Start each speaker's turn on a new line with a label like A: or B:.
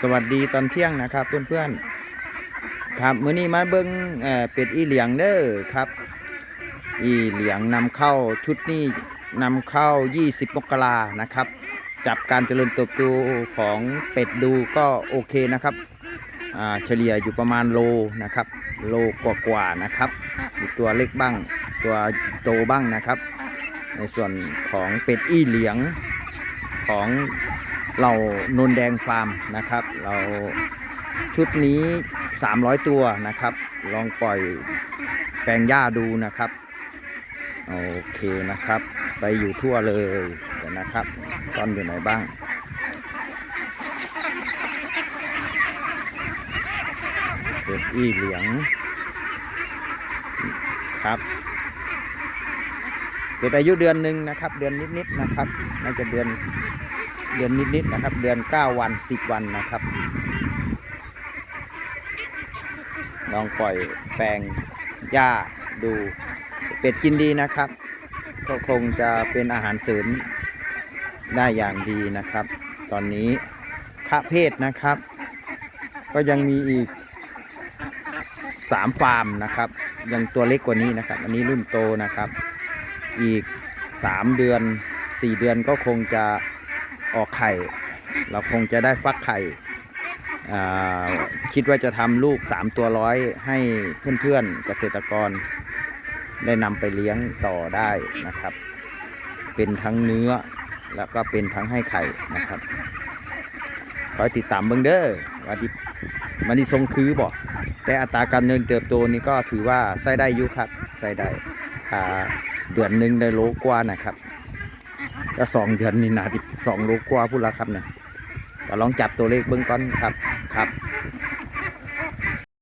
A: สวัสดีตอนเที่ยงนะครับเพื่อนๆครับมื้อนี้มาเบิ้งเอ่อเป็ดอีเหลียงเด้อครับ อีเหลียงนำเข้าชุดนี้นำเข้า 20 มกรานะครับ จับการเจริญเติบโตของเป็ดดูก็โอเคนะครับเฉลี่ยอยู่ประมาณโลนะครับ โลกว่าๆนะครับตัวเล็กบ้าง ตัวโตบ้างนะครับ ในส่วนของเป็ดอีเหลียงของ เรานนแดงฟาร์มนะครับ เราชุดนี้ 300 ตัวนะครับ ลองปล่อยแปลงหญ้าดูนะครับ โอเคนะครับ ไปอยู่ทั่วเลยเดี๋ยวนะครับซ่อนอยู่ไหนบ้างเป็ดอีเหลียงครับเป็ดอายุเดือนหนึ่งนะครับ เดือนนิดๆนะครับ น่าจะเดือน เดือนนิดๆนะครับ เดือน 9 วัน 10 วันนะครับ ลองปล่อยแปลงหญ้าดูเป็ดกินดีนะครับ ก็คงจะเป็นอาหารเสริมได้อย่างดีนะครับ ตอนนี้ค่าเพศนะครับ ก็ยังมีอีกสามฟาร์มนะครับ ยังตัวเล็กกว่านี้นะครับ อันนี้รุ่นโตนะครับ อีกสามเดือนสี่เดือนก็คงจะ ออกไข่ เราคงจะได้ฟักไข่อ่าคิดว่าจะทำลูกสามตัวร้อยให้เพื่อนๆเกษตรกร ได้นำไปเลี้ยงต่อได้นะครับ เป็นทั้งเนื้อแล้วก็เป็นทั้งให้ไข่นะครับคอยติดตามเบิ้งเด้อว่าที่มันนี่ทรงคือบอกแต่อัตราการเนินเติบโตนี่ก็ถือว่าใส่ได้ยุครับใส่ได้เดือนหนึ่งได้โลกว่านะครับ ก็สองเดือนนี่นาดิสองโลกว่าพูดละครับเนี่ยก็ลองจับตัวเลขเบื้องต้นครับครับ